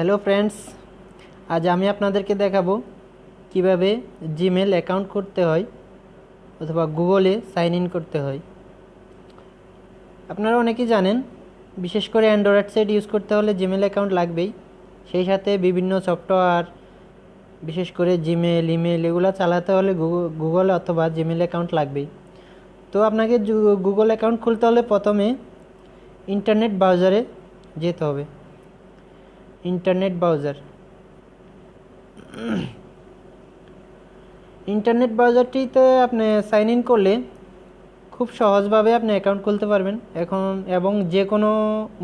Hello friends আজ আমি আপনাদেরকে দেখাবো কীভাবে জিমেল অ্যাকাউন্ট করতে হয় অথবা গুগলে সাইন ইন করতে হয়। আপনারা অনেকেই জানেন, বিশেষ করে অ্যান্ড্রয়েড সেট ইউজ করতে হলে জিমেল অ্যাকাউন্ট লাগবেই। সেই সাথে বিভিন্ন সফটওয়্যার বিশেষ করে জিমেল ইমেল এগুলো চালাতে হলে গুগল অথবা জিমেল অ্যাকাউন্ট লাগবেই। তো আপনাকে গুগল অ্যাকাউন্ট খুলতে হলে প্রথমে ইন্টারনেট ব্রাউজারে যেতে হবে। Internet browser. ইন্টারনেট ব্রাউজারটিতে আপনি সাইন ইন করলে খুব সহজভাবে আপনি অ্যাকাউন্ট খুলতে পারবেন। এখন এবং যে কোনো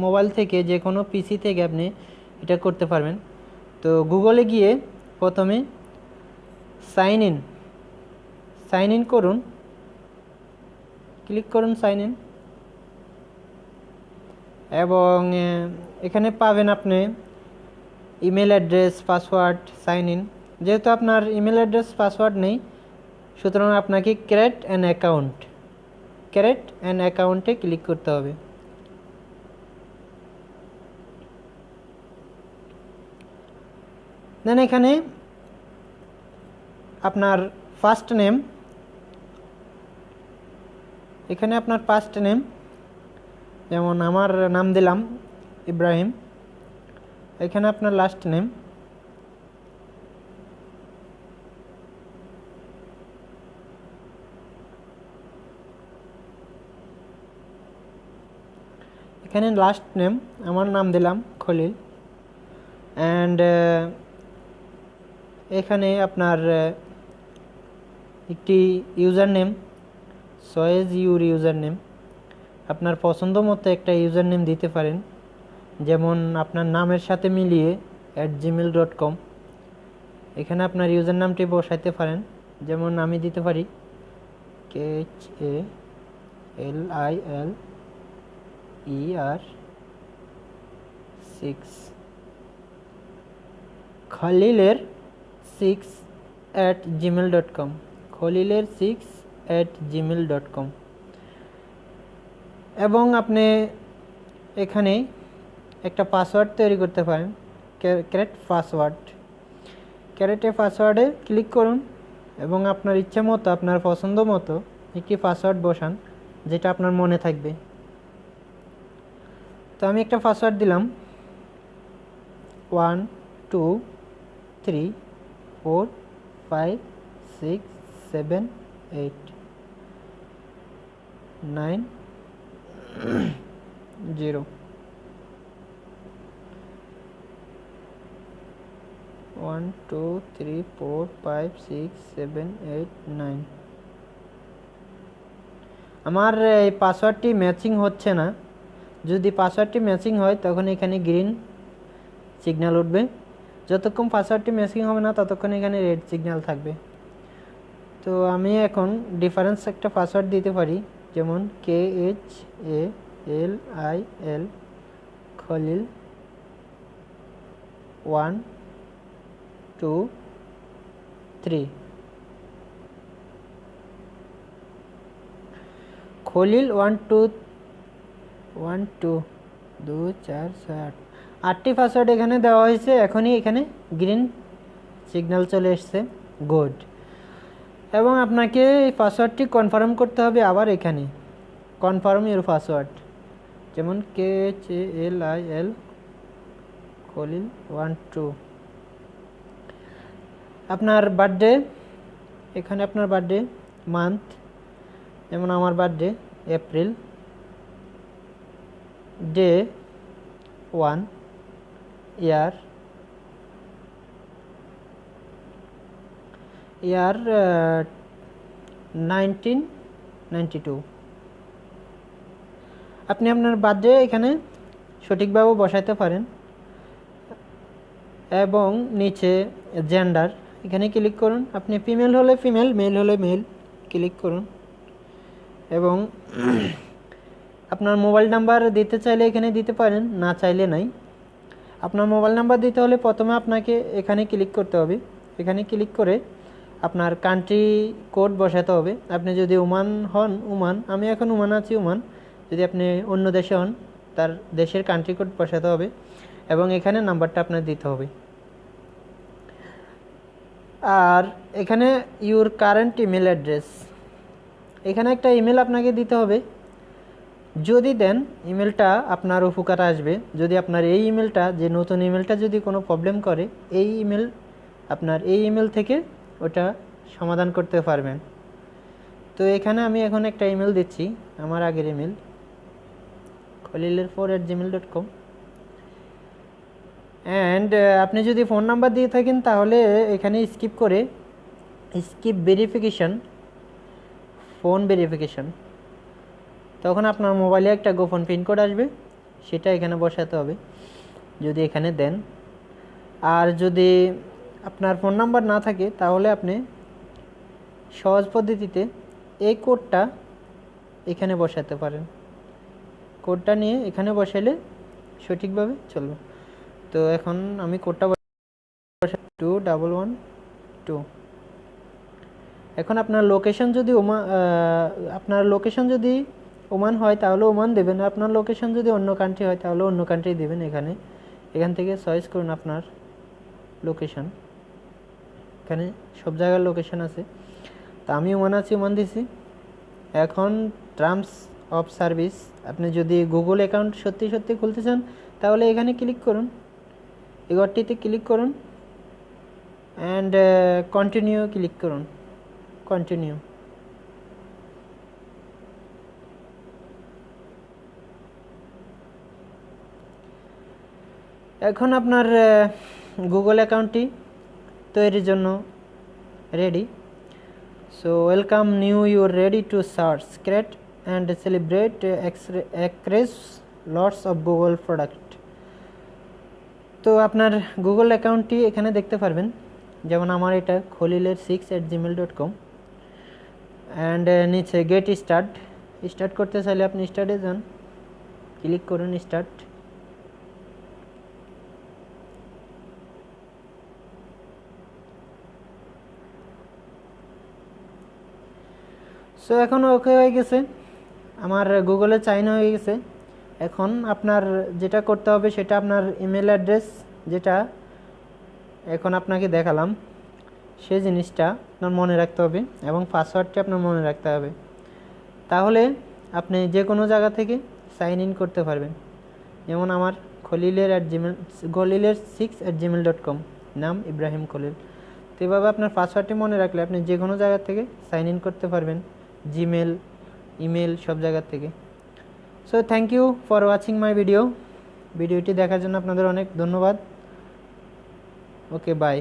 মোবাইল থেকে যে কোনো পিসি থেকে আপনি এটা করতে পারবেন। তো গুগলে গিয়ে প্রথমে সাইন ইন সাইন ইন করুন। ক্লিক করুন সাইন ইন এবং এখানে পাবেন আপনি email address password sign in যেহেতু আপনার ইমেল অ্যাড্রেস পাসওয়ার্ড নেই, সুতরাং আপনাকে create an account create an অ্যাকাউন্টে ক্লিক করতে হবে। দেন এখানে আপনার ফার্স্ট নেম এখানে আপনার ফার্স্ট নেম যেমন আমার নাম দিলাম, ইব্রাহিম। এখানে আপনার লাস্ট নেম এখানে লাস্ট নেম আমার নাম দিলাম খলিল। অ্যান্ড এখানে আপনার একটি user name says your user name আপনার পছন্দ মতো একটা ইউজার নেম দিতে পারেন। যেমন আপনার নামের সাথে মিলিয়ে অ্যাট জিমেল ডট কম এখানে আপনার ইউজার নামটি বসাইতে পারেন। যেমন আমি দিতে পারি H A L I L E R six খলিলের six at Gmail dot com খলিলের six at Gmail dot com এবং আপনি এখানে একটা পাসওয়ার্ড তৈরি করতে পারেন। ক্যারেট পাসওয়ার্ড ক্যারেটে পাসওয়ার্ডে ক্লিক করুন এবং আপনার ইচ্ছে মতো, আপনার পছন্দ মতো একটি পাসওয়ার্ড বসান, যেটা আপনার মনে থাকবে। তো আমি একটা পাসওয়ার্ড দিলাম। One two three four five six seven eight nine zero one, two, three, four, five, six, seven, eight, nine. আমার এই পাসওয়ার্ডটি ম্যাচিং হচ্ছে না। যদি পাসওয়ার্ডটি ম্যাচিং হয়, তখন এখানে গ্রিন সিগন্যাল উঠবে। যতক্ষণ পাসওয়ার্ডটি ম্যাচিং হবে না, ততক্ষণ এখানে রেড সিগন্যাল থাকবে। তো আমি এখন ডিফারেন্স একটা পাসওয়ার্ড দিতে পারি, যেমন K H A L I L Khalil, one two three Khalil one two one two দু চার, ছয়, আট। আটটি পাসওয়ার্ড এখানে দেওয়া হয়েছে, এখনই এখানে গ্রিন সিগন্যাল চলে এসছে। গুড এবং আপনাকে এই পাসওয়ার্ডটি কনফার্ম করতে হবে আবার এখানে। কনফার্ম ইউর পাসওয়ার্ড যেমন K H L I L Khalil one two আপনার বার্থডে এখানে আপনার বার্থডে মান্থ যেমন আমার birthday April day one year year nineteen ninety two আপনি আপনার বার্থডে এখানে সঠিকভাবে বসাইতে পারেন এবং নিচে জেন্ডার এখানে ক্লিক করুন। আপনি ফিমেল হলে ফিমেল মেল হলে মেল ক্লিক করুন। এবং আপনার মোবাইল নাম্বার দিতে চাইলে এখানে দিতে পারেন, না চাইলে নাই। আপনার মোবাইল নাম্বার দিতে হলে প্রথমে আপনাকে এখানে ক্লিক করতে হবে। এখানে ক্লিক করে আপনার কান্ট্রি কোড বসাতে হবে। আপনি যদি ওমান হন, ওমান, আমি এখন ওমান আছি, ওমান। যদি আপনি অন্য দেশে হন, তার দেশের কান্ট্রি কোড বসাতে হবে। এবং এখানে নাম্বারটা আপনার দিতে হবে। আর এখানে ইউর কারেন্ট ইমেল অ্যাড্রেস এখানে একটা ইমেল আপনাকে দিতে হবে। যদি দেন ইমেলটা আপনার উপকার আসবে। যদি আপনার এই ইমেলটা যে নতুন ইমেলটা যদি কোনো প্রবলেম করে, এই ইমেল আপনার এই ইমেল থেকে ওটা সমাধান করতে পারবেন। তো এখানে আমি এখন একটা ইমেল দিচ্ছি, আমার আগের email খলিলের four at Gmail dot com and আপনি যদি ফোন নাম্বার দিয়ে থাকেন, তাহলে এখানে স্কিপ করে স্কিপ ভেরিফিকেশান ফোন ভেরিফিকেশান তখন আপনার মোবাইলে একটা গোপন পিনকোড আসবে, সেটা এখানে বসাতে হবে, যদি এখানে দেন। আর যদি আপনার ফোন নাম্বার না থাকে, তাহলে আপনি সহজ পদ্ধতিতে এই কোডটা এখানে বসাতে পারেন। কোডটা নিয়ে এখানে বসালে সঠিকভাবে চলবে। তো এখন আমি কোডটা বসা টু ডাবল ওয়ান টু এখন আপনার লোকেশন যদি ওমা আপনার লোকেশন যদি ওমান হয়, তাহলে ওমান দেবেন। আপনার লোকেশন যদি অন্য কান্ট্রি হয়, তাহলে অন্য কান্ট্রি দেবেন এখানে। এখান থেকে চয়েস করুন আপনার লোকেশন এখানে সব জায়গার লোকেশন আছে। তা আমি ওমান আছি, ওমান দিছি। এখন টার্মস অফ সার্ভিস আপনি যদি গুগল অ্যাকাউন্ট সত্যি সত্যি খুলতে চান, তাহলে এখানে ক্লিক করুন। এগরটিতে ক্লিক করুন অ্যান্ড কন্টিনিউ ক্লিক করুন। কন্টিনিউ এখন আপনার গুগল অ্যাকাউন্টটি তৈরির জন্য ready so welcome new your ready to search create and celebrate x across lots of Google product তো আপনার গুগল অ্যাকাউন্টটি এখানে দেখতে পারবেন। যেমন আমার এটা খলিলের six at Gmail dot com and নিচে গেট স্টার্ট স্টার্ট করতে চাইলে আপনি স্টার্টে যান। ক্লিক করুন স্টার্ট সো এখন ওকে হয়ে গেছে। আমার গুগলে চাইন হয়ে গেছে। এখন আপনার যেটা করতে হবে সেটা আপনার ইমেল অ্যাড্রেস যেটা এখন আপনাকে দেখালাম, সেই জিনিসটা আপনার মনে রাখতে হবে এবং পাসওয়ার্ডটি আপনার মনে রাখতে হবে। তাহলে আপনি যে কোনো জায়গা থেকে সাইন ইন করতে পারবেন। যেমন আমার খলিলের at Gmail খলিলের six at Gmail dot com নাম ইব্রাহিম খলিল। তো এভাবে আপনার পাসওয়ার্ডটি মনে রাখলে আপনি যে কোনো জায়গা থেকে সাইন ইন করতে পারবেন জিমেল ইমেল সব জায়গার থেকে। So thank you for watching my video ভিডিওটি দেখার জন্য আপনাদের অনেক ধন্যবাদ। Okay bye